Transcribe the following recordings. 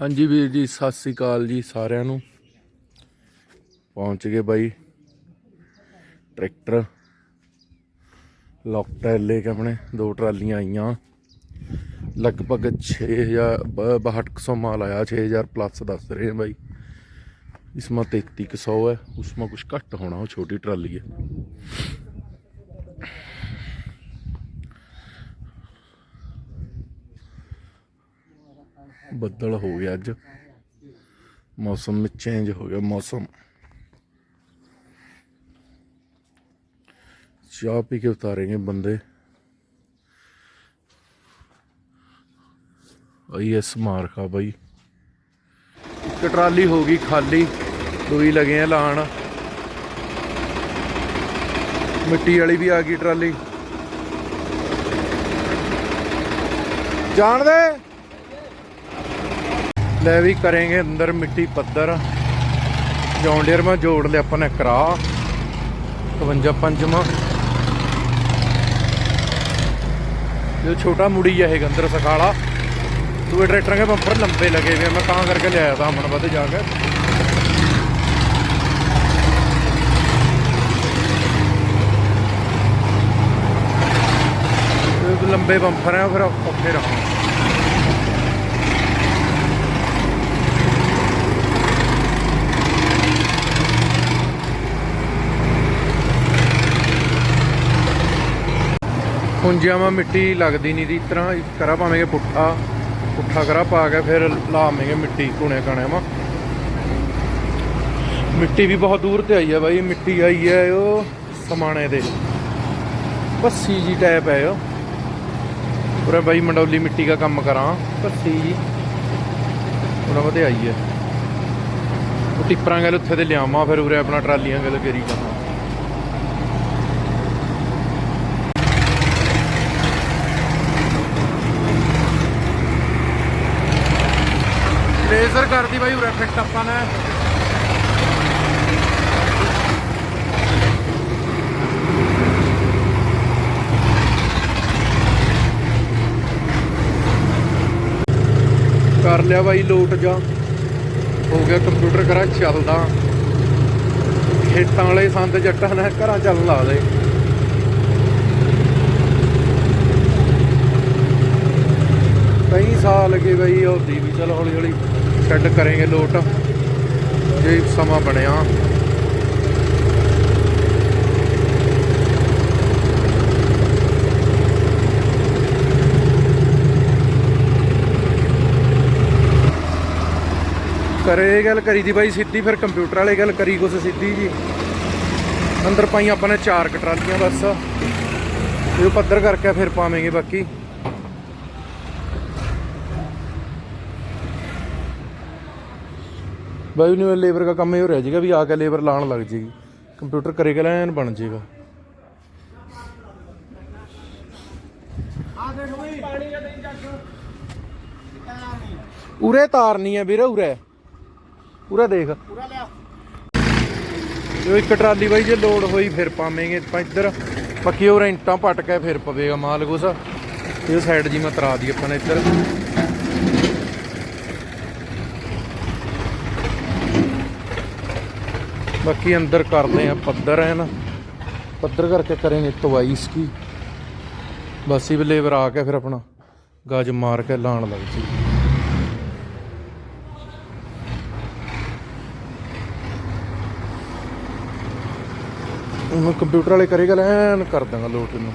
ਹਾਂਜੀ ਵੀਰ ਜੀ, ਸਤਿ ਸ੍ਰੀ ਅਕਾਲ ਜੀ ਸਾਰਿਆਂ ਨੂੰ। ਪਹੁੰਚ ਗਏ ਬਾਈ। ਟਰੈਕਟਰ। ਲੌਕ ਟਰੈਲੇ ਕੇ ਆਪਣੇ, ਦੋ ਟਰਾਲੀਆਂ ਆਈਆਂ। ਲਗਭਗ 6000 6200 ਮਾਲ ਆਇਆ 6000 ਪਲੱਸ ਦੱਸ ਰਹੇ ਆ ਬਾਈ। ਇਸ ਮਾ 3300 ਹੈ, ਉਸ ਮਾ ਕੁਝ ਘੱਟ ਹੋਣਾ, ਉਹ ਛੋਟੀ ਟਰਾਲੀ ਹੈ। ਬੱਦਲ ਹੋ ਗਿਆ ਅੱਜ। ਮੌਸਮ ਵਿੱਚ ਚੇਂਜ ਹੋ ਗਿਆ ਮੌਸਮ। ਚਾਹ ਪੀ ਕੇ ਉਤਾरेंगे ਬੰਦੇ। ਆਈਐਸ ਮਾਰਕਾ ਬਾਈ। ਇੱਕ ਟਰਾਲੀ ਹੋ ਗਈ ਖਾਲੀ ਦੂਈ ਲਗੇ ਆ ਲਾਣ। ਮਿੱਟੀ ਵਾਲੀ ਵੀ ਆ ਗਈ ਟਰਾਲੀ। ਜਾਣਦੇ? ਲੈ ਵੀ ਕਰਾਂਗੇ ਅੰਦਰ ਮਿੱਟੀ ਪੱਧਰ। ਜੌਂਡੀਅਰ ਮੈਂ ਜੋੜ ਲਿਆ ਆਪਾਂ ਨੇ ਕਰਾ। 52 ਪੰਜਵਾਂ। ਇਹ ਛੋਟਾ ਮੁੜੀ ਹੈ ਇਹ ਅੰਦਰ ਸਕਾਲਾ ਦੂਏ ਟਰੈਕਟਰਾਂ ਦੇ ਬੰਪਰ ਲੰਬੇ ਲਗੇ ਹੋਏ ਆ, ਮੈਂ ਤਾਂ ਕਰਕੇ ਲਿਆਇਆ ਤਾਂ ਹਮਣ ਵੱਧ ਜਾ ਕੇ। ਇਹ ਲੰਬੇ ਬੰਪਰ ਆ ਫਿਰ ਮਾ ਮਿੱਟੀ ਲੱਗਦੀ ਨਹੀਂ ਦੀ, ਤਰ੍ਹਾਂ ਕਰਾ ਪਾਵੇਂਗੇ ਪੁੱਠਾ ਪੁੱਠਾ ਕਰਾ ਪਾ ਕੇ ਫਿਰ ਲਾਵਾਂਗੇ ਮਿੱਟੀ ਕੁਣੇ ਕਾਣੇ ਮਾ ਮਿੱਟੀ ਵੀ ਬਹੁਤ ਦੂਰ ਤੇ ਆਈ ਹੈ ਬਾਈ, ਮਿੱਟੀ ਆਈ ਹੈ ਉਹ ਸਮਾਣੇ ਦੇ ਪੱਸੀ ਜੀ ਟਾਈਪ ਹੈ ਉਹ ਉਰੇ ਬਾਈ ਮੰਡੌਲੀ ਮਿੱਟੀ ਦਾ ਕੰਮ ਕਰਾਂ ਪੱਸੀ ਜੀ। ਉਹਨਾਂ ਵਧੇ ਆਈ ਹੈ ਉਹ ਟਿੱਪਰਾਂ ਗੱਲ ਉੱਥੇ ਤੇ ਲਿਆਵਾਂ, ਫਿਰ ਉਰੇ ਆਪਣਾ ਟਰਾਲੀਆਂ ਗੱਲ ਕਰੀ ਕਰਾਂ ਲੇਜ਼ਰ ਕਰਦੀ ਬਾਈ ਉਰੇ ਫਿੱਟ ਆਪਾਂ ਨੇ। ਕਰ ਲਿਆ ਬਾਈ ਲੋਟ ਜਾ। ਹੋ ਗਿਆ ਕੰਪਿਊਟਰ ਕਰਾ ਚੱਲਦਾ। ਖੇਤਾਂ ਵਾਲੇ ਸੰਦ ਜੱਟਾਂ ਨੇ ਘਰਾਂ ਚੱਲਣ ਲਾ ਦੇ ਕਈ ਸਾਲ ਲੱਗੇ ਬਈ ਹੋਦੀ ਵੀ ਚਲ ਹੌਲੀ ਹੌਲੀ। ਛੱਡ ਕਰਾਂਗੇ ਲੋਟ। ਜੇ ਸਮਾਂ ਬਣਿਆ। ਕਰੇ ਇਹ ਗੱਲ ਕਰੀ ਦੀ ਬਾਈ, ਸਿੱਧੀ ਫਿਰ ਕੰਪਿਊਟਰ ਵਾਲੇ ਗੱਲ ਕਰੀ ਕੁਛ ਸਿੱਧੀ ਜੀ। ਅੰਦਰ ਪਾਈ ਆਪਾਂ ਨੇ ਚਾਰ ਕਟਰਾਲੀਆਂ ਟਰਾਲੀਆਂ ਬਸ। ਇਹ ਪੱਧਰ ਕਰਕੇ ਫਿਰ ਪਾਵਾਂਗੇ ਬਾਕੀ। ਬਾਈ ਨੂੰ ਲੇਬਰ ਦਾ ਕੰਮ ਇਹ ਹੋ ਰਿਹਾ ਜੀਗਾ ਵੀ ਆ ਕੇ ਲੇਬਰ ਲਾਣ ਲੱਗ ਜੇਗੀ ਕੰਪਿਊਟਰ ਕਰੇਗਾ ਲੈਣ ਬਣ ਜੇਗਾ। ਉਰੇ ਤਾਰਨੀ ਹੈ ਵੀਰੇ, ਉਰੇ। ਉਰੇ ਦੇਖ। ਪੂਰਾ ਲਿਆ ਜੋ ਇੱਕ ਟਰਾਲੀ ਬਾਈ, ਜੇ ਲੋਡ ਹੋਈ ਫਿਰ ਪਾਵੇਂਗੇ ਆਪਾਂ ਇੱਧਰ। ਪੱਕੀ ਉਹ ਰੈਂਟਾਂ ਪਟ ਕੇ ਫਿਰ ਪਵੇਗਾ ਮਾਲ ਕੁਛ। ਇਹ ਸਾਈਡ ਜੀ ਮੈਂ ਤਰਾ ਦੀ ਆਪਾਂ ਨੇ ਇੱਧਰ। ਬਾਕੀ ਅੰਦਰ ਕਰਦੇ ਆ ਪੱਧਰ, ਹੈ ਨਾ? ਪੱਧਰ ਕਰਕੇ ਕਰਾਂਗੇ ਤਵਾਈ ਇਸकी ਬਸ ਹੀ ਲੇਬਰ ਆ ਕੇ ਫਿਰ ਆਪਣਾ ਗਾਜ ਮਾਰ ਕੇ ਲਾਣ ਲੱਗ ਜੀ। ਉਹਨੂੰ ਕੰਪਿਊਟਰ ਵਾਲੇ ਕਰੇਗਾ ਲੈਣ ਕਰ ਦਾਂਗਾ ਲੋਟ ਇਹਨੂੰ।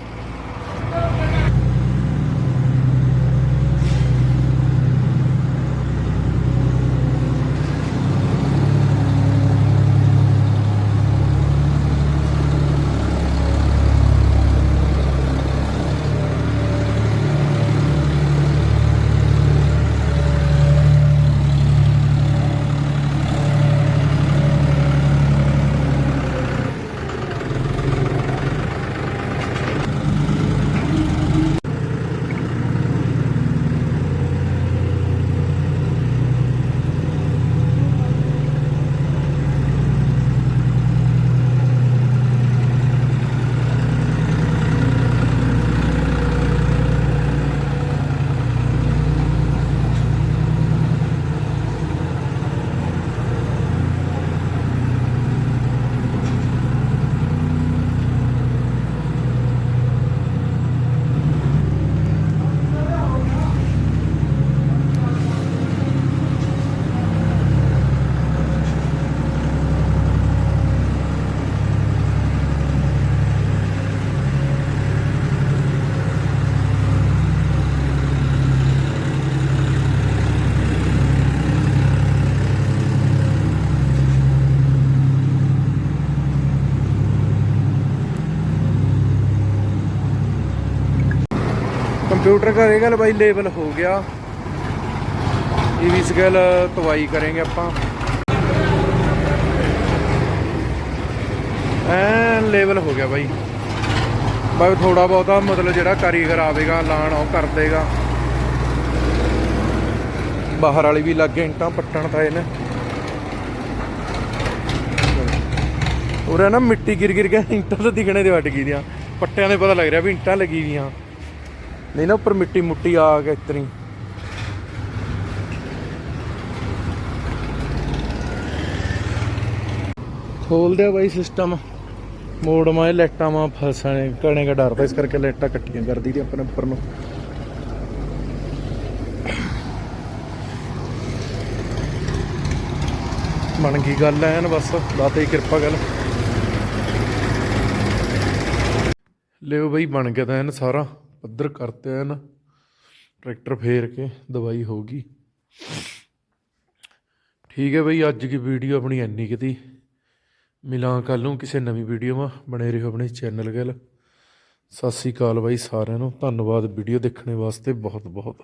ਕੰਪਿਊਟਰ ਕਰੇਗਾ ਬਾਈ ਲੇਬਲ ਹੋ ਗਿਆ। ਇਹ ਵੀ ਸਕਲ ਤਵਾਈ ਕਰਾਂਗੇ ਆਪਾਂ। ਐਨ ਲੈਵਲ ਹੋ ਗਿਆ ਬਾਈ। ਬਾਈ ਥੋੜਾ ਬਹੁਤਾ ਮਤਲਬ ਜਿਹੜਾ ਕਾਰੀਗਰ ਆਵੇਗਾ ਲਾਣ ਉਹ ਕਰ ਦੇਗਾ। ਬਾਹਰ ਵਾਲੀ ਵੀ ਲੱਗ ਇੰਟਾਂ ਪੱਟਣ ਤਾਂ ਇਹਨੇ। ਉਰੇ ਨਾ ਮਿੱਟੀ ਗਿਰ ਗਿਰ ਕੇ ਇੰਟਾਂ ਤਾਂ ਦਿਖਣੇ ਦੇ ਵੱਟ ਗਈ ਦੀਆਂ। ਪੱਟਿਆਂ ਦੇ ਪਤਾ ਲੱਗ ਰਿਹਾ ਵੀ ਇੰਟਾਂ ਲੱਗੀ ਦੀਆਂ। ਨਹੀਂ ਨਾ ਉੱਪਰ ਮਿੱਟੀ ਮੁੱਟੀ ਆ ਕੇ ਇਤਨੀ ਖੋਲ ਦਿਆ ਬਾਈ ਸਿਸਟਮ ਮੋੜ ਮਾਏ ਲੈਟਾਂ ਮਾ ਫਸਣੇ, ਕਣੇ ਦਾ ਡਰਦਾ ਇਸ ਕਰਕੇ ਲੈਟਾਂ ਕੱਟੀਆਂ ਕਰਦੀ ਦੀ ਆਪਣੇ ਉੱਪਰ ਨੂੰ। ਬਣ ਗਈ ਗੱਲ ਐਨ ਬਸ ਦਾਤੇ ਦੀ ਕਿਰਪਾ ਗੱਲ। ਲਿਓ ਬਈ ਬਣ ਗਿਆ ਤਾਂ ਐਨ ਸਾਰਾ। ਪੱਧਰ ਕਰਤੇ ਐਨ, ਟਰੈਕਟਰ ਫੇਰ ਕੇ ਦਵਾਈ ਹੋਗੀ ਠੀਕ ਹੈ ਬਈ, ਅੱਜ ਦੀ ਵੀਡੀਓ ਆਪਣੀ ਇੰਨੀ ਕਿਤੀ ਮਿਲਾਂ ਕੱਲ ਨੂੰ ਕਿਸੇ ਨਵੀਂ ਵੀਡੀਓ ਮਾ। ਬਣੇ ਰਹੋ ਆਪਣੇ ਚੈਨਲ ਗੱਲ ਸਤਿ ਸ੍ਰੀ ਅਕਾਲ ਬਾਈ ਸਾਰਿਆਂ ਨੂੰ। ਧੰਨਵਾਦ ਵੀਡੀਓ ਦੇਖਣ ਵਾਸਤੇ ਬਹੁਤ ਬਹੁਤ